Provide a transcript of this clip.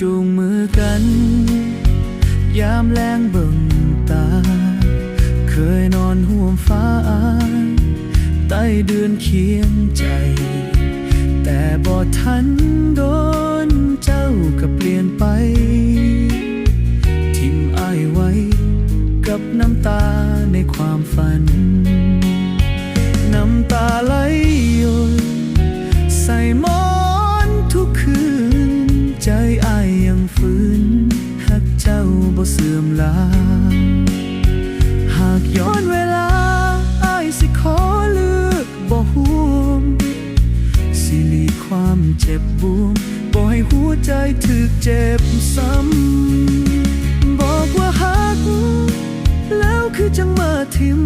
จูงมือกัน ยามแรงเบิ่งตา เคยนอนห่วมฟ้าใต้เดือนเคียงใจ แต่บ่ทันโดนเจ้าก็เปลี่ยนไป ทิ้งอ้ายไว้กับน้ำตาในความฝัน บ่เสื่อมลา หากย้อนเวลาอ้ายสิขอเลือกบ่ห่วงสิหลีความเจ็บบวมบ่ให้หัวใจถึกเจ็บซ้ำบอกว่าหัก แล้วคือจังมาทิม